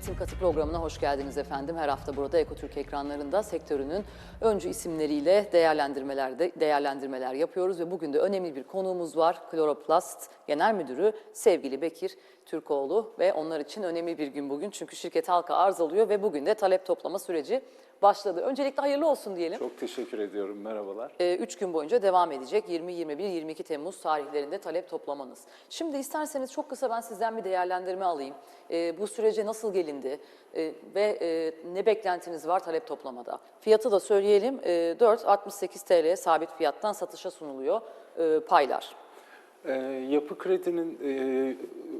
Yönetim Katı programına hoş geldiniz efendim. Her hafta burada Ekotürk ekranlarında sektörünün öncü isimleriyle değerlendirmelerde değerlendirmeler yapıyoruz ve bugün de önemli bir konuğumuz var. Kloroplast Genel Müdürü sevgili Bekir Türkoğlu ve onlar için önemli bir gün bugün. Çünkü şirket halka arz alıyor ve bugün de talep toplama süreci başladı. Öncelikle hayırlı olsun diyelim. Çok teşekkür ediyorum. Merhabalar. 3 gün boyunca devam edecek 20, 21, 22 Temmuz tarihlerinde talep toplamanız. Şimdi isterseniz çok kısa ben sizden bir değerlendirme alayım. Ee, bu sürece nasıl gelindi Ee, ve e, ne beklentiniz var talep toplamada? Fiyatı da söyleyelim e, 4.68 TL sabit fiyattan satışa sunuluyor e, paylar. Ee, Yapı Kredi'nin e,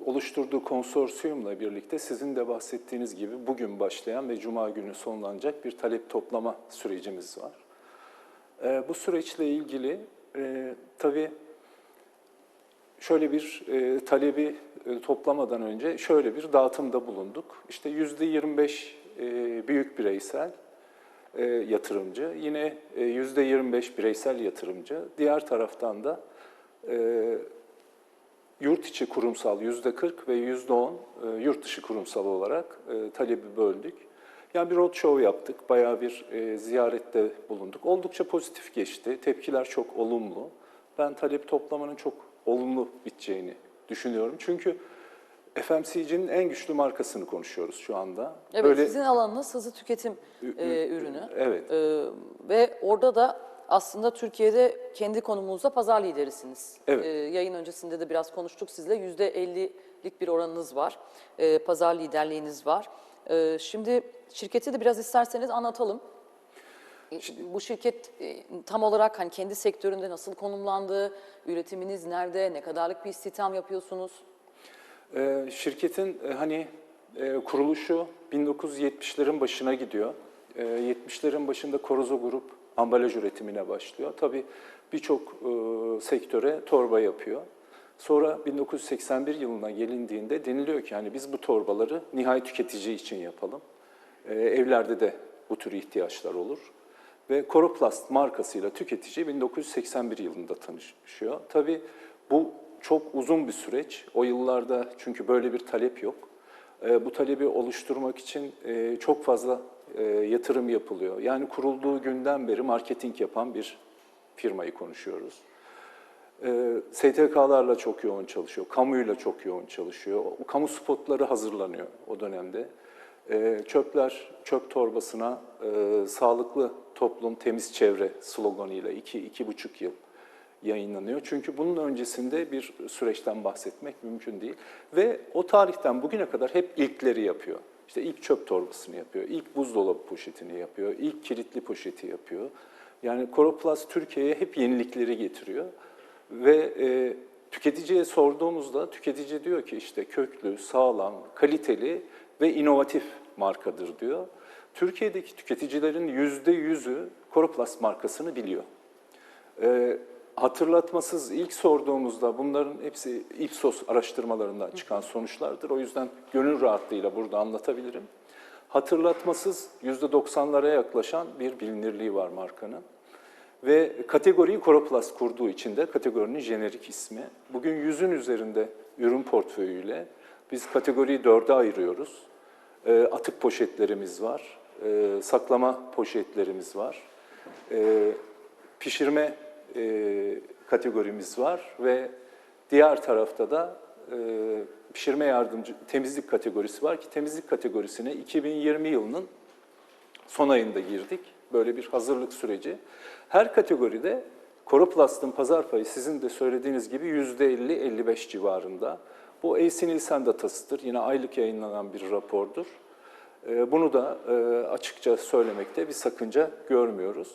oluşturduğu konsorsiyumla birlikte sizin de bahsettiğiniz gibi bugün başlayan ve Cuma günü sonlanacak bir talep toplama sürecimiz var. Ee, bu süreçle ilgili e, tabii şöyle bir e, talebi e, toplamadan önce şöyle bir dağıtımda bulunduk. İşte yüzde 25 e, büyük bireysel yatırımcı, yine yüzde 25 bireysel yatırımcı, diğer taraftan da e, yurt içi kurumsal yüzde 40 ve yüzde 10 e, yurt dışı kurumsal olarak e, talebi böldük. Yani bir roadshow yaptık, bayağı bir e, ziyarette bulunduk. Oldukça pozitif geçti, tepkiler çok olumlu. Ben talep toplamanın çok olumlu biteceğini düşünüyorum. Çünkü FMCG'nin en güçlü markasını konuşuyoruz şu anda. Evet sizin alanınız hızlı tüketim e, ürünü. Evet. E, ve orada da aslında Türkiye'de kendi konumunuzda pazar liderisiniz. Evet. E, yayın öncesinde de biraz konuştuk sizle. %50'lik bir oranınız var. E, pazar liderliğiniz var. E, şimdi şirketi de biraz isterseniz anlatalım. E, Bu şirket e, tam olarak hani kendi sektöründe nasıl konumlandı, üretiminiz nerede, ne kadarlık bir istihdam yapıyorsunuz? Ee, şirketin e, hani e, kuruluşu 1970'lerin başına gidiyor. E, 70'lerin başında Korozo Grup ambalaj üretimine başlıyor. Tabii birçok e, sektöre torba yapıyor. Sonra 1981 yılına gelindiğinde deniliyor ki hani biz bu torbaları nihai tüketici için yapalım. E, evlerde de bu tür ihtiyaçlar olur. Ve Coroplast markasıyla tüketici 1981 yılında tanışıyor. Tabii bu çok uzun bir süreç. O yıllarda çünkü böyle bir talep yok. E, bu talebi oluşturmak için e, çok fazla e, yatırım yapılıyor. Yani kurulduğu günden beri marketing yapan bir firmayı konuşuyoruz. E, STK'larla çok yoğun çalışıyor, kamuyla çok yoğun çalışıyor. O kamu spotları hazırlanıyor o dönemde. E, çöpler, çöp torbasına e, sağlıklı toplum, temiz çevre sloganıyla iki, iki buçuk yıl yayınlanıyor. Çünkü bunun öncesinde bir süreçten bahsetmek mümkün değil. Ve o tarihten bugüne kadar hep ilkleri yapıyor. İşte ilk çöp torbasını yapıyor, ilk buzdolabı poşetini yapıyor, ilk kilitli poşeti yapıyor. Yani Coroplast Türkiye'ye hep yenilikleri getiriyor. Ve e, tüketiciye sorduğumuzda tüketici diyor ki işte köklü, sağlam, kaliteli ve inovatif markadır diyor. Türkiye'deki tüketicilerin yüzde yüzü Coroplast markasını biliyor. E, hatırlatmasız ilk sorduğumuzda bunların hepsi Ipsos araştırmalarından çıkan sonuçlardır. O yüzden gönül rahatlığıyla burada anlatabilirim. Hatırlatmasız %90'lara yaklaşan bir bilinirliği var markanın. Ve kategoriyi Coroplast kurduğu için de kategorinin jenerik ismi. Bugün yüzün üzerinde ürün portföyüyle biz kategoriyi dörde ayırıyoruz. E, atık poşetlerimiz var, e, saklama poşetlerimiz var, e, pişirme e, kategorimiz var ve diğer tarafta da e, pişirme yardımcı temizlik kategorisi var ki temizlik kategorisine 2020 yılının son ayında girdik. Böyle bir hazırlık süreci. Her kategoride Coroplast'ın pazar payı sizin de söylediğiniz gibi %50-55 civarında. Bu AC Nielsen datasıdır. Yine aylık yayınlanan bir rapordur. E, Bunu da e, açıkça söylemekte bir sakınca görmüyoruz.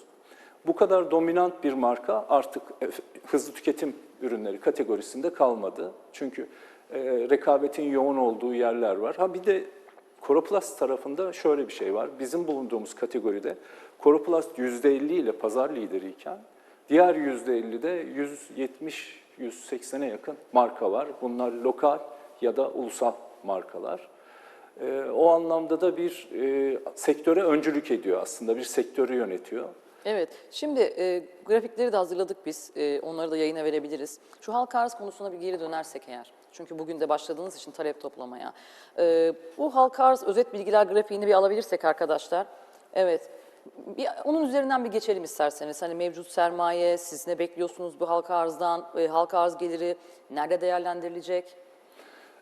Bu kadar dominant bir marka artık e, hızlı tüketim ürünleri kategorisinde kalmadı. Çünkü e, rekabetin yoğun olduğu yerler var. Ha bir de Coroplast tarafında şöyle bir şey var. Bizim bulunduğumuz kategoride Coroplast %50 ile pazar lideriyken diğer %50'de 170-180'e yakın marka var. Bunlar lokal ya da ulusal markalar. E, o anlamda da bir e, sektöre öncülük ediyor aslında, bir sektörü yönetiyor. Evet, şimdi e, grafikleri de hazırladık biz. E, onları da yayına verebiliriz. Şu halka arz konusuna bir geri dönersek eğer. Çünkü bugün de başladığınız için talep toplamaya. E, bu halka arz özet bilgiler grafiğini bir alabilirsek arkadaşlar. Evet, bir, onun üzerinden bir geçelim isterseniz. Hani mevcut sermaye, siz ne bekliyorsunuz bu halka arzdan, e, halka arz geliri nerede değerlendirilecek?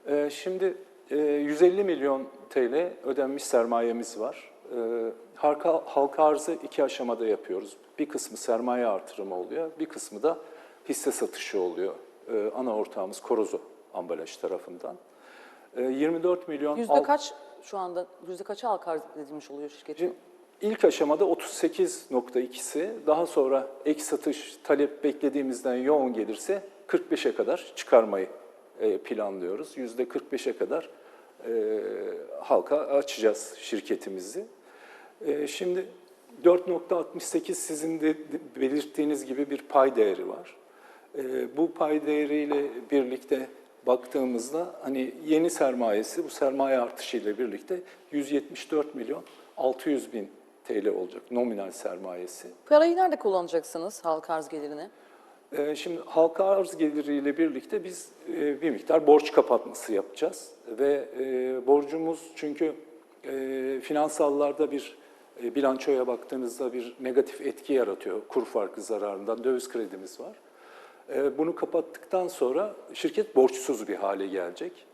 Ee, Şimdi e, 150 milyon TL ödenmiş sermayemiz var. Ee, Halka, halka arzı iki aşamada yapıyoruz. Bir kısmı sermaye artırımı oluyor, bir kısmı da hisse satışı oluyor. Ee, Ana ortağımız Korozo ambalaj tarafından. Ee, 24 milyon... Yüzde al- kaç şu anda, yüzde kaça halka arz edilmiş oluyor şirketin? İlk aşamada 38.2'si, daha sonra ek satış talep beklediğimizden yoğun gelirse 45'e kadar çıkarmayı e, planlıyoruz. %45'e kadar e, halka açacağız şirketimizi. E, Şimdi 4.68 sizin de belirttiğiniz gibi bir pay değeri var. E, Bu pay değeriyle birlikte baktığımızda hani yeni sermayesi bu sermaye artışıyla birlikte 174 milyon 600 bin TL olacak nominal sermayesi. Parayı nerede kullanacaksınız halka arz gelirini? Ee, Şimdi halka arz geliriyle birlikte biz e, bir miktar borç kapatması yapacağız ve e, borcumuz çünkü e, finansallarda bir bilançoya baktığınızda bir negatif etki yaratıyor kur farkı zararından döviz kredimiz var. E, Bunu kapattıktan sonra şirket borçsuz bir hale gelecek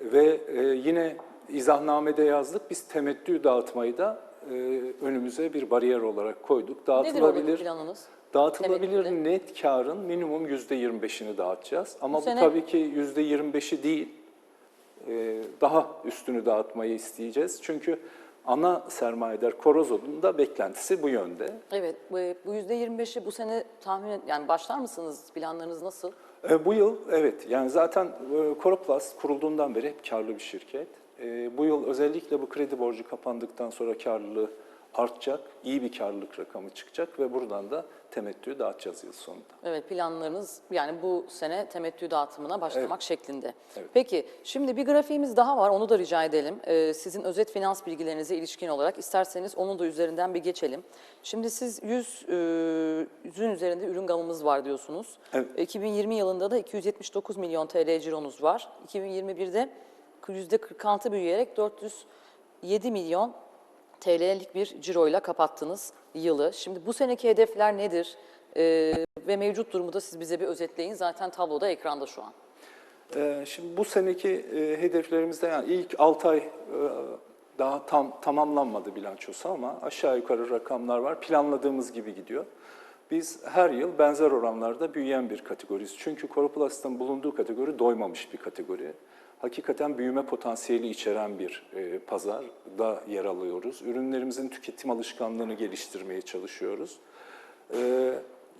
ve e, yine izahnamede yazdık biz temettü dağıtmayı da e, önümüze bir bariyer olarak koyduk. Nedir Dağıtılabilir planınız? Dağıtılabilir Temettüde. net karın minimum %25'ini dağıtacağız. Ama Bu bu, sene- tabii ki %25'i değil, e, daha üstünü dağıtmayı isteyeceğiz. Çünkü ana sermayedar Korozon'un da beklentisi bu yönde. Evet, bu, bu %25'i bu sene tahmin yani başlar mısınız? Planlarınız nasıl? E, Bu yıl evet yani zaten e, Coroplast kurulduğundan beri hep karlı bir şirket. E, Bu yıl özellikle bu kredi borcu kapandıktan sonra karlılığı artacak, iyi bir karlılık rakamı çıkacak ve buradan da temettüyü dağıtacağız yıl sonunda. Evet, planlarınız yani bu sene temettü dağıtımına başlamak Evet. şeklinde. Evet. Peki, şimdi bir grafiğimiz daha var, onu da rica edelim. Ee, sizin özet finans bilgilerinize ilişkin olarak isterseniz onun da üzerinden bir geçelim. Şimdi siz 100, e, 100'ün üzerinde ürün gamımız var diyorsunuz. Evet. 2020 yılında da 279 milyon TL cironuz var. 2021'de %46 büyüyerek 407 milyon TL'lik bir ciroyla kapattınız yılı. Şimdi bu seneki hedefler nedir? Ee, ve mevcut durumu da siz bize bir özetleyin. Zaten tabloda ekranda şu an. Ee, Şimdi bu seneki e, hedeflerimizde yani ilk 6 ay e, daha tam tamamlanmadı bilançosu ama aşağı yukarı rakamlar var. Planladığımız gibi gidiyor. Biz her yıl benzer oranlarda büyüyen bir kategoriyiz. Çünkü Coroplast'ın bulunduğu kategori doymamış bir kategori. Hakikaten büyüme potansiyeli içeren bir e, pazarda yer alıyoruz. Ürünlerimizin tüketim alışkanlığını geliştirmeye çalışıyoruz. Ee,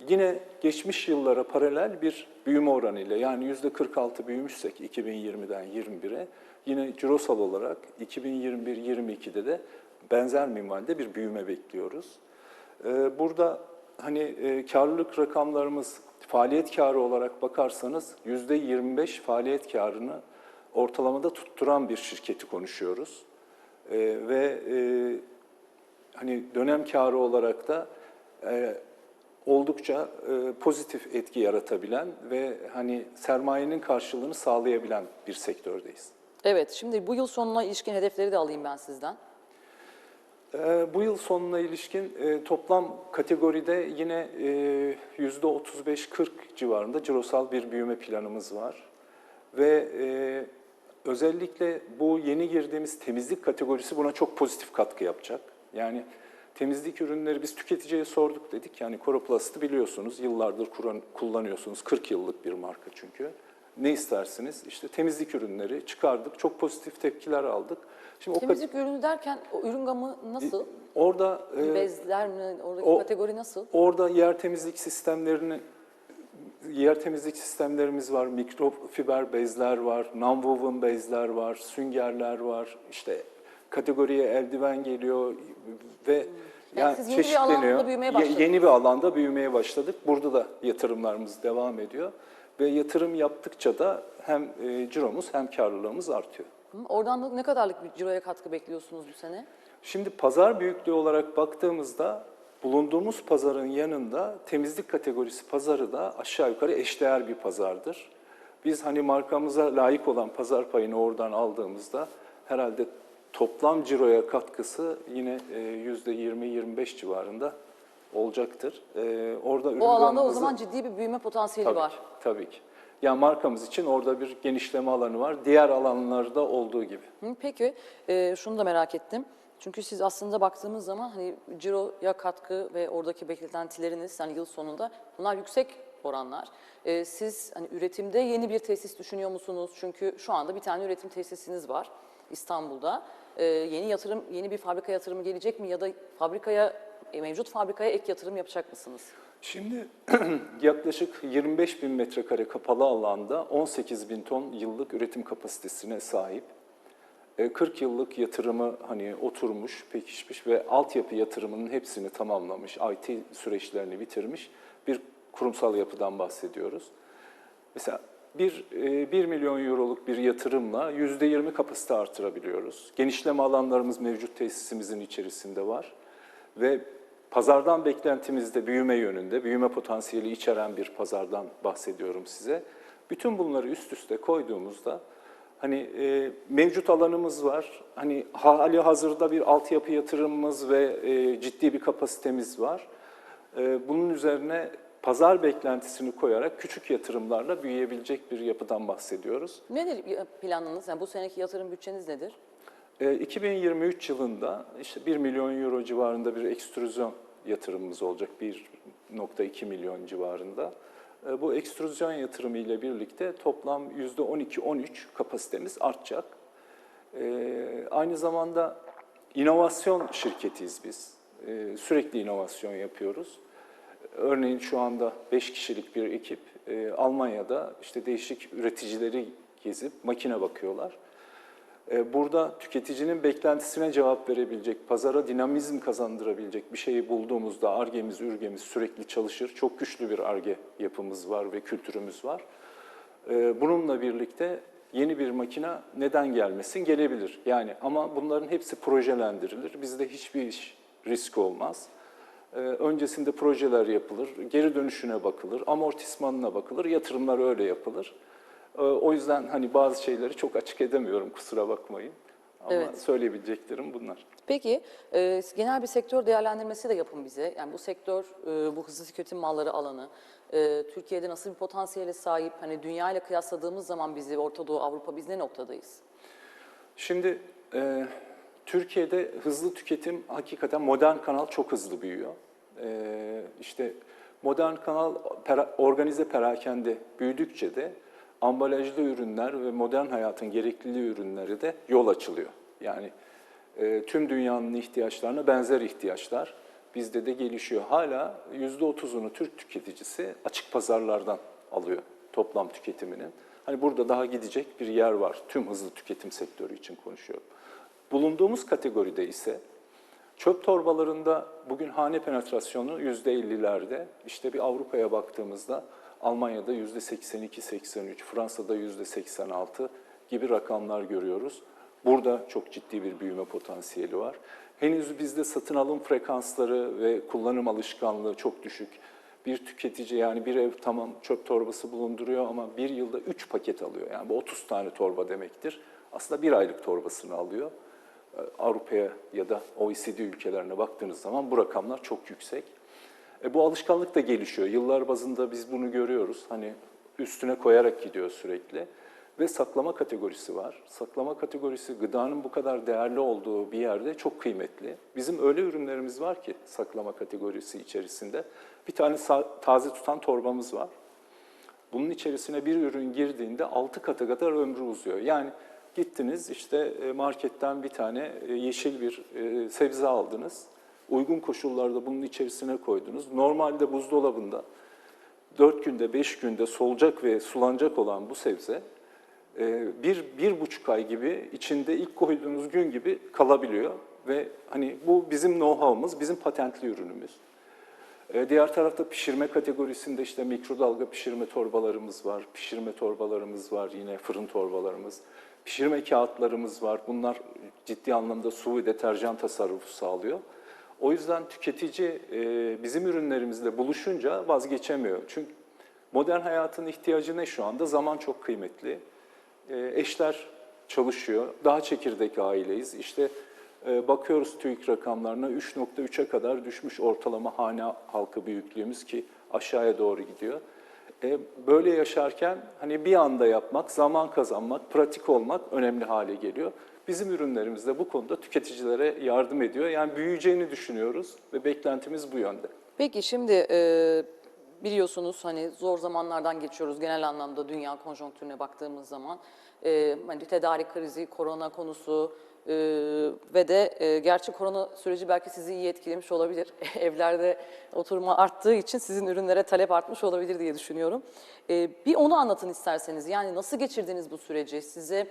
yine geçmiş yıllara paralel bir büyüme oranıyla yani yüzde 46 büyümüşsek 2020'den 21'e yine cirosal olarak 2021-22'de de benzer minvalde bir büyüme bekliyoruz. Ee, burada hani e, karlılık rakamlarımız faaliyet karı olarak bakarsanız yüzde 25 faaliyet karını ortalamada tutturan bir şirketi konuşuyoruz. Ee, ve e, hani dönem karı olarak da e, oldukça e, pozitif etki yaratabilen ve hani sermayenin karşılığını sağlayabilen bir sektördeyiz. Evet, şimdi bu yıl sonuna ilişkin hedefleri de alayım ben sizden. E, bu yıl sonuna ilişkin e, toplam kategoride yine e, %35-40 civarında cirosal bir büyüme planımız var. Ve e, özellikle bu yeni girdiğimiz temizlik kategorisi buna çok pozitif katkı yapacak. Yani temizlik ürünleri biz tüketiciye sorduk dedik. Yani Coroplast'ı biliyorsunuz, yıllardır kullanıyorsunuz. 40 yıllık bir marka çünkü. Ne istersiniz? İşte temizlik ürünleri çıkardık. Çok pozitif tepkiler aldık. Şimdi o Temizlik ürünü derken o ürün gamı nasıl? orada e, Bezler mi? Oradaki o- kategori nasıl? Orada yer temizlik sistemlerini yer temizlik sistemlerimiz var, mikrofiber bezler var, nonwoven bezler var, süngerler var. İşte kategoriye eldiven geliyor ve Yani siz yeni bir alanda çeşitleniyor. büyümeye Ye- başladınız. Yeni bir alanda büyümeye başladık. Burada da yatırımlarımız devam ediyor ve yatırım yaptıkça da hem e, ciromuz hem karlılığımız artıyor. Hı, Oradan da ne kadarlık bir ciroya katkı bekliyorsunuz bu sene? Şimdi pazar büyüklüğü olarak baktığımızda Bulunduğumuz pazarın yanında temizlik kategorisi pazarı da aşağı yukarı eşdeğer bir pazardır. Biz hani markamıza layık olan pazar payını oradan aldığımızda herhalde toplam ciroya katkısı yine e, yüzde 20-25 civarında olacaktır. E, Orada ürün O alanda o gamımızı- zaman ciddi bir büyüme potansiyeli Tabii var. ki, tabii ki. Yani markamız için orada bir genişleme alanı var. Diğer alanlarda olduğu gibi. Hı, Peki e, şunu da merak ettim. Çünkü siz aslında baktığımız zaman hani ciroya katkı ve oradaki beklentileriniz hani yıl sonunda bunlar yüksek oranlar. E, siz hani üretimde yeni bir tesis düşünüyor musunuz? Çünkü şu anda bir tane üretim tesisiniz var İstanbul'da. E, yeni yatırım, yeni bir fabrika yatırımı gelecek mi ya da fabrikaya e, mevcut fabrikaya ek yatırım yapacak mısınız? Şimdi yaklaşık 25 bin metrekare kapalı alanda 18 bin ton yıllık üretim kapasitesine sahip. E, 40 yıllık yatırımı hani oturmuş, pekişmiş ve altyapı yatırımının hepsini tamamlamış, IT süreçlerini bitirmiş bir kurumsal yapıdan bahsediyoruz. Mesela bir, e, 1 milyon euroluk bir yatırımla %20 kapasite artırabiliyoruz. Genişleme alanlarımız mevcut tesisimizin içerisinde var. Ve pazardan beklentimiz de büyüme yönünde, büyüme potansiyeli içeren bir pazardan bahsediyorum size. Bütün bunları üst üste koyduğumuzda hani e, mevcut alanımız var. Hani hali hazırda bir altyapı yatırımımız ve e, ciddi bir kapasitemiz var. E, bunun üzerine pazar beklentisini koyarak küçük yatırımlarla büyüyebilecek bir yapıdan bahsediyoruz. Nedir planınız? Yani bu seneki yatırım bütçeniz nedir? E, 2023 yılında işte 1 milyon euro civarında bir ekstrüzyon yatırımımız olacak. 1.2 milyon civarında. E, Bu ekstrüzyon yatırımı ile birlikte toplam %12-13 kapasitemiz artacak. E, Aynı zamanda inovasyon şirketiyiz biz. E, Sürekli inovasyon yapıyoruz. Örneğin şu anda 5 kişilik bir ekip Almanya'da işte değişik üreticileri gezip makine bakıyorlar. E, Burada tüketicinin beklentisine cevap verebilecek, pazara dinamizm kazandırabilecek bir şeyi bulduğumuzda argemiz, ürgemiz sürekli çalışır. Çok güçlü bir arge yapımız var ve kültürümüz var. E, Bununla birlikte yeni bir makine neden gelmesin? Gelebilir. Yani ama bunların hepsi projelendirilir. Bizde hiçbir iş risk olmaz. Ee, Öncesinde projeler yapılır, geri dönüşüne bakılır, amortismanına bakılır, yatırımlar öyle yapılır. Ee, O yüzden hani bazı şeyleri çok açık edemiyorum kusura bakmayın. Ama Evet. söyleyebileceklerim bunlar. Peki e, genel bir sektör değerlendirmesi de yapın bize. Yani bu sektör, e, bu hızlı tüketim malları alanı, e, Türkiye'de nasıl bir potansiyele sahip? Hani dünya ile kıyasladığımız zaman bizi Orta Doğu, Avrupa biz ne noktadayız? Şimdi e, Türkiye'de hızlı tüketim hakikaten modern kanal çok hızlı büyüyor. E, işte modern kanal pera- organize perakende büyüdükçe de ambalajlı ürünler ve modern hayatın gerekliliği ürünleri de yol açılıyor. Yani e, tüm dünyanın ihtiyaçlarına benzer ihtiyaçlar bizde de gelişiyor. Hala %30'unu Türk tüketicisi açık pazarlardan alıyor toplam tüketiminin. Hani burada daha gidecek bir yer var. Tüm hızlı tüketim sektörü için konuşuyorum. Bulunduğumuz kategoride ise çöp torbalarında bugün hane penetrasyonu %50'lerde. İşte bir Avrupa'ya baktığımızda Almanya'da %82-83, Fransa'da %86 gibi rakamlar görüyoruz. Burada çok ciddi bir büyüme potansiyeli var. Henüz bizde satın alım frekansları ve kullanım alışkanlığı çok düşük. Bir tüketici yani bir ev tamam çöp torbası bulunduruyor ama bir yılda 3 paket alıyor. Yani bu 30 tane torba demektir. Aslında bir aylık torbasını alıyor. Ee, Avrupa'ya ya da OECD ülkelerine baktığınız zaman bu rakamlar çok yüksek. E, bu alışkanlık da gelişiyor. Yıllar bazında biz bunu görüyoruz. Hani üstüne koyarak gidiyor sürekli. Ve saklama kategorisi var. Saklama kategorisi gıdanın bu kadar değerli olduğu bir yerde çok kıymetli. Bizim öyle ürünlerimiz var ki saklama kategorisi içerisinde. Bir tane taze tutan torbamız var. Bunun içerisine bir ürün girdiğinde 6 katı kadar ömrü uzuyor. Yani gittiniz işte e, marketten bir tane e, yeşil bir e, sebze aldınız. Uygun koşullarda bunun içerisine koydunuz. Normalde buzdolabında 4 günde 5 günde solacak ve sulanacak olan bu sebze e, bir, bir buçuk ay gibi içinde ilk koyduğunuz gün gibi kalabiliyor. Ve hani bu bizim know-how'ımız, bizim patentli ürünümüz. E, Diğer tarafta pişirme kategorisinde işte mikrodalga pişirme torbalarımız var, pişirme torbalarımız var, yine fırın torbalarımız, pişirme kağıtlarımız var. Bunlar ciddi anlamda su ve deterjan tasarrufu sağlıyor. O yüzden tüketici e, bizim ürünlerimizle buluşunca vazgeçemiyor. Çünkü modern hayatın ihtiyacı ne şu anda? Zaman çok kıymetli. E, eşler çalışıyor, daha çekirdek aileyiz. İşte e, bakıyoruz TÜİK rakamlarına 3.3'e kadar düşmüş ortalama hane halkı büyüklüğümüz ki aşağıya doğru gidiyor. Böyle yaşarken hani bir anda yapmak, zaman kazanmak, pratik olmak önemli hale geliyor. Bizim ürünlerimiz de bu konuda tüketicilere yardım ediyor. Yani büyüyeceğini düşünüyoruz ve beklentimiz bu yönde. Peki şimdi e, biliyorsunuz hani zor zamanlardan geçiyoruz genel anlamda dünya konjonktürüne baktığımız zaman. E, hani tedarik krizi, korona konusu e, ve de e, gerçi korona süreci belki sizi iyi etkilemiş olabilir. Evlerde oturma arttığı için sizin ürünlere talep artmış olabilir diye düşünüyorum. E, bir onu anlatın isterseniz. Yani nasıl geçirdiniz bu süreci? Size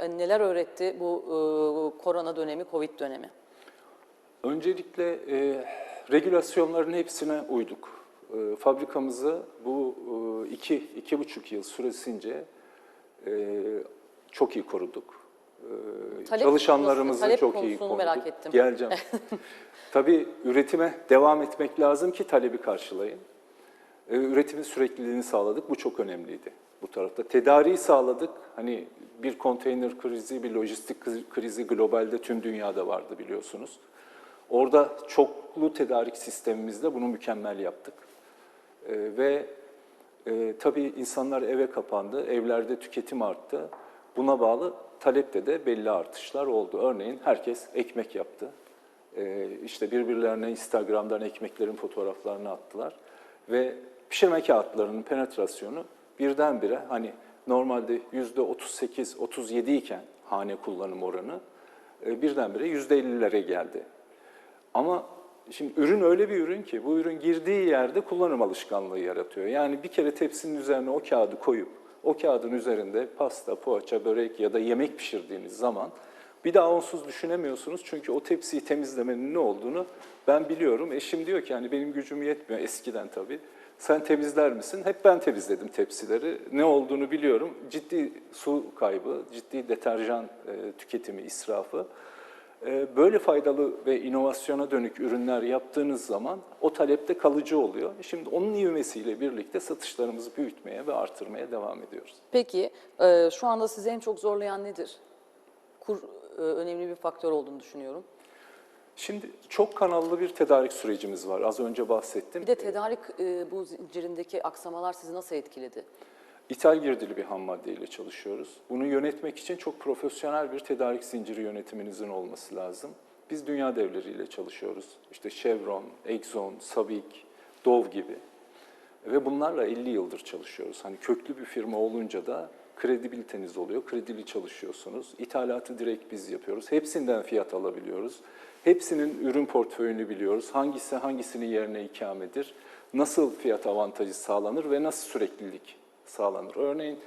neler öğretti bu e, korona dönemi, covid dönemi? Öncelikle e, regülasyonların hepsine uyduk. E, fabrikamızı bu e, iki, iki buçuk yıl süresince e, çok iyi koruduk. E, Talep Çalışanlarımızı talep çok iyi koruduk. merak ettim. Geleceğim. Tabii üretime devam etmek lazım ki talebi karşılayın. E, üretimin sürekliliğini sağladık. Bu çok önemliydi bu tarafta. Tedariği sağladık. Hani bir konteyner krizi, bir lojistik krizi globalde tüm dünyada vardı biliyorsunuz. Orada çoklu tedarik sistemimizde bunu mükemmel yaptık. E, ve e, tabii insanlar eve kapandı, evlerde tüketim arttı. Buna bağlı talepte de belli artışlar oldu. Örneğin herkes ekmek yaptı. E, işte birbirlerine Instagram'dan ekmeklerin fotoğraflarını attılar. Ve pişirme kağıtlarının penetrasyonu birdenbire hani normalde yüzde 38-37 iken hane kullanım oranı e, birdenbire yüzde 50'lere geldi. Ama şimdi ürün öyle bir ürün ki bu ürün girdiği yerde kullanım alışkanlığı yaratıyor. Yani bir kere tepsinin üzerine o kağıdı koyup o kağıdın üzerinde pasta, poğaça, börek ya da yemek pişirdiğiniz zaman bir daha onsuz düşünemiyorsunuz. Çünkü o tepsiyi temizlemenin ne olduğunu ben biliyorum. Eşim diyor ki hani benim gücüm yetmiyor eskiden tabii. Sen temizler misin? Hep ben temizledim tepsileri. Ne olduğunu biliyorum. Ciddi su kaybı, ciddi deterjan e, tüketimi, israfı. E, Böyle faydalı ve inovasyona dönük ürünler yaptığınız zaman o talepte kalıcı oluyor. Şimdi onun ivmesiyle birlikte satışlarımızı büyütmeye ve artırmaya devam ediyoruz. Peki e, şu anda sizi en çok zorlayan nedir? Kur önemli bir faktör olduğunu düşünüyorum. Şimdi çok kanallı bir tedarik sürecimiz var. Az önce bahsettim. Bir de tedarik e, bu zincirindeki aksamalar sizi nasıl etkiledi? İthal girdili bir ham maddeyle çalışıyoruz. Bunu yönetmek için çok profesyonel bir tedarik zinciri yönetiminizin olması lazım. Biz dünya devleriyle çalışıyoruz. İşte Chevron, Exxon, Sabic, Dove gibi. Ve bunlarla 50 yıldır çalışıyoruz. Hani köklü bir firma olunca da kredibiliteniz oluyor. Kredili çalışıyorsunuz. İthalatı direkt biz yapıyoruz. Hepsinden fiyat alabiliyoruz. Hepsinin ürün portföyünü biliyoruz. Hangisi hangisinin yerine ikamedir? Nasıl fiyat avantajı sağlanır ve nasıl süreklilik sağlanır? Örneğin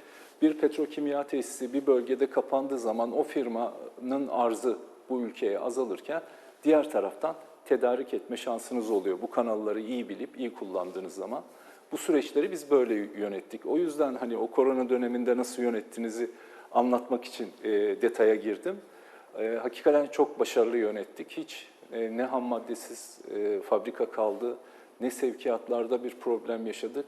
bir petrokimya tesisi bir bölgede kapandığı zaman o firmanın arzı bu ülkeye azalırken diğer taraftan tedarik etme şansınız oluyor. Bu kanalları iyi bilip iyi kullandığınız zaman. Bu süreçleri biz böyle yönettik. O yüzden hani o korona döneminde nasıl yönettiğinizi anlatmak için e, detaya girdim. E, hakikaten çok başarılı yönettik. Hiç e, ne ham maddesiz e, fabrika kaldı, ne sevkiyatlarda bir problem yaşadık,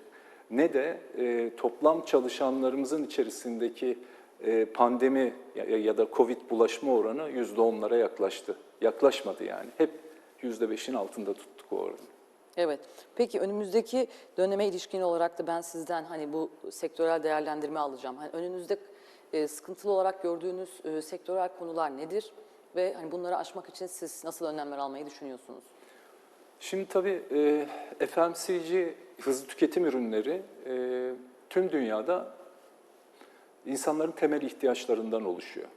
ne de e, toplam çalışanlarımızın içerisindeki e, pandemi ya, ya da Covid bulaşma oranı yüzde onlara yaklaştı. Yaklaşmadı yani. Hep yüzde beşin altında tuttuk o oranı. Evet. Peki önümüzdeki döneme ilişkin olarak da ben sizden hani bu sektörel değerlendirme alacağım. Hani önünüzde e, sıkıntılı olarak gördüğünüz e, sektörel konular nedir? Ve hani bunları aşmak için siz nasıl önlemler almayı düşünüyorsunuz? Şimdi tabii e, FMCG hızlı tüketim ürünleri e, tüm dünyada insanların temel ihtiyaçlarından oluşuyor.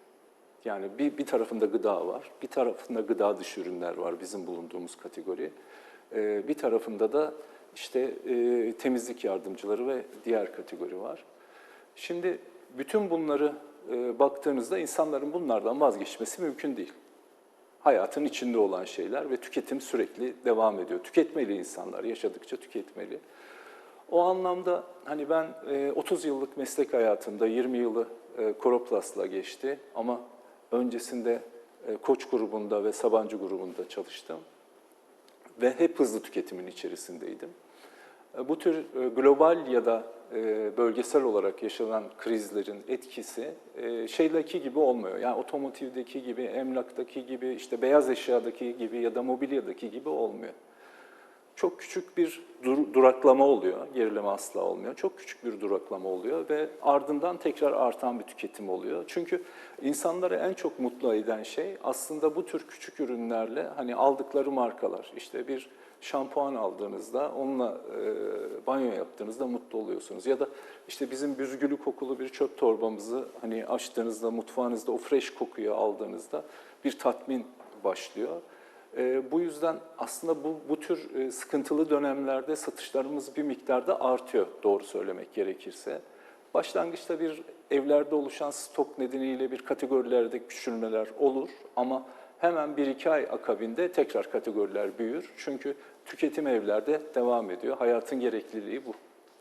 Yani bir, bir tarafında gıda var, bir tarafında gıda dışı ürünler var bizim bulunduğumuz kategori. E, bir tarafında da işte e, temizlik yardımcıları ve diğer kategori var. Şimdi bütün bunları e, baktığınızda insanların bunlardan vazgeçmesi mümkün değil hayatın içinde olan şeyler ve tüketim sürekli devam ediyor. Tüketmeli insanlar, yaşadıkça tüketmeli. O anlamda hani ben e, 30 yıllık meslek hayatımda 20 yılı e, Coroplast'la geçti ama öncesinde e, Koç grubunda ve Sabancı grubunda çalıştım. Ve hep hızlı tüketimin içerisindeydim. E, Bu tür e, global ya da e, bölgesel olarak yaşanan krizlerin etkisi şeydeki gibi olmuyor. Yani otomotivdeki gibi, emlaktaki gibi, işte beyaz eşyadaki gibi ya da mobilyadaki gibi olmuyor. Çok küçük bir dur- duraklama oluyor, gerileme asla olmuyor. Çok küçük bir duraklama oluyor ve ardından tekrar artan bir tüketim oluyor. Çünkü insanları en çok mutlu eden şey aslında bu tür küçük ürünlerle hani aldıkları markalar. İşte bir şampuan aldığınızda, onunla e, banyo yaptığınızda mutlu oluyorsunuz. Ya da işte bizim büzgülü kokulu bir çöp torbamızı hani açtığınızda, mutfağınızda o fresh kokuyu aldığınızda bir tatmin başlıyor. E, bu yüzden aslında bu, bu tür e, sıkıntılı dönemlerde satışlarımız bir miktarda artıyor doğru söylemek gerekirse. Başlangıçta bir evlerde oluşan stok nedeniyle bir kategorilerde küçülmeler olur ama hemen 1-2 ay akabinde tekrar kategoriler büyür. Çünkü tüketim evlerde devam ediyor. Hayatın gerekliliği bu.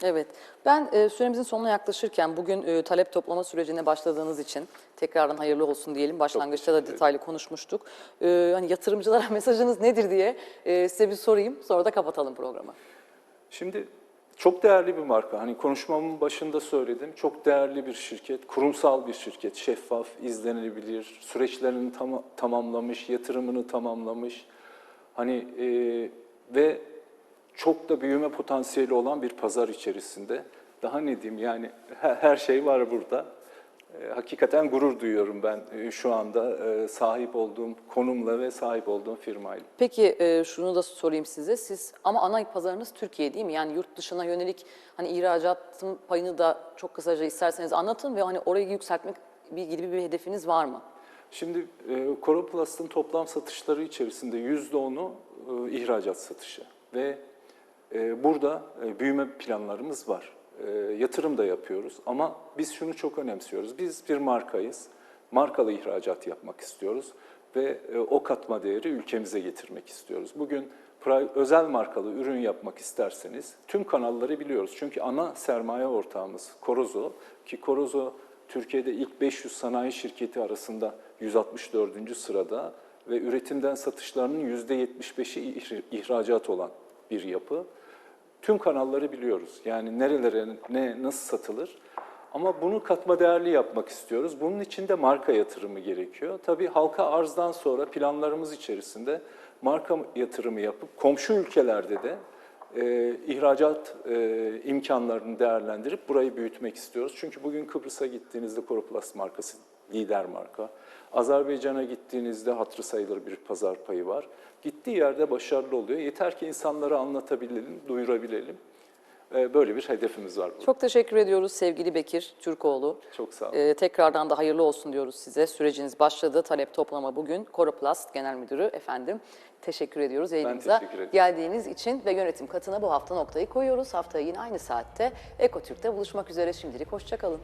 Evet, ben e, süremizin sonuna yaklaşırken bugün e, talep toplama sürecine başladığınız için tekrardan hayırlı olsun diyelim. Başlangıçta da detaylı konuşmuştuk. E, hani yatırımcılara mesajınız nedir diye e, size bir sorayım, sonra da kapatalım programı. Şimdi çok değerli bir marka. Hani konuşmamın başında söyledim. Çok değerli bir şirket, kurumsal bir şirket. Şeffaf, izlenebilir, süreçlerini tam- tamamlamış, yatırımını tamamlamış. Hani e, ve çok da büyüme potansiyeli olan bir pazar içerisinde. Daha ne diyeyim yani her, şey var burada. E, hakikaten gurur duyuyorum ben e, şu anda e, sahip olduğum konumla ve sahip olduğum firmayla. Peki şunu da sorayım size. Siz ama ana pazarınız Türkiye değil mi? Yani yurt dışına yönelik hani ihracatın payını da çok kısaca isterseniz anlatın ve hani orayı yükseltmek bir gibi bir hedefiniz var mı? Şimdi Coroplast'ın toplam satışları içerisinde %10'u e, ihracat satışı ve burada e, büyüme planlarımız var. E, yatırım da yapıyoruz ama biz şunu çok önemsiyoruz. Biz bir markayız. Markalı ihracat yapmak istiyoruz ve e, o katma değeri ülkemize getirmek istiyoruz. Bugün özel markalı ürün yapmak isterseniz tüm kanalları biliyoruz. Çünkü ana sermaye ortağımız Korozo ki Korozo Türkiye'de ilk 500 sanayi şirketi arasında 164. sırada ve üretimden satışlarının %75'i ihr- ihracat olan bir yapı. Tüm kanalları biliyoruz. Yani nerelere ne nasıl satılır. Ama bunu katma değerli yapmak istiyoruz. Bunun için de marka yatırımı gerekiyor. Tabii halka arzdan sonra planlarımız içerisinde marka yatırımı yapıp komşu ülkelerde de e, ihracat e, imkanlarını değerlendirip burayı büyütmek istiyoruz. Çünkü bugün Kıbrıs'a gittiğinizde Coroplast markası lider marka. Azerbaycan'a gittiğinizde hatırı sayılır bir pazar payı var. Gittiği yerde başarılı oluyor. Yeter ki insanlara anlatabilelim, duyurabilelim. E, böyle bir hedefimiz var. burada. Çok teşekkür ediyoruz sevgili Bekir Türkoğlu. Çok sağ olun. Ee, tekrardan da hayırlı olsun diyoruz size. Süreciniz başladı. Talep toplama bugün. Coroplast Genel Müdürü efendim. Teşekkür ediyoruz yayınımıza geldiğiniz için ve yönetim katına bu hafta noktayı koyuyoruz. Haftaya yine aynı saatte Ekotürk'te buluşmak üzere. Şimdilik hoşçakalın.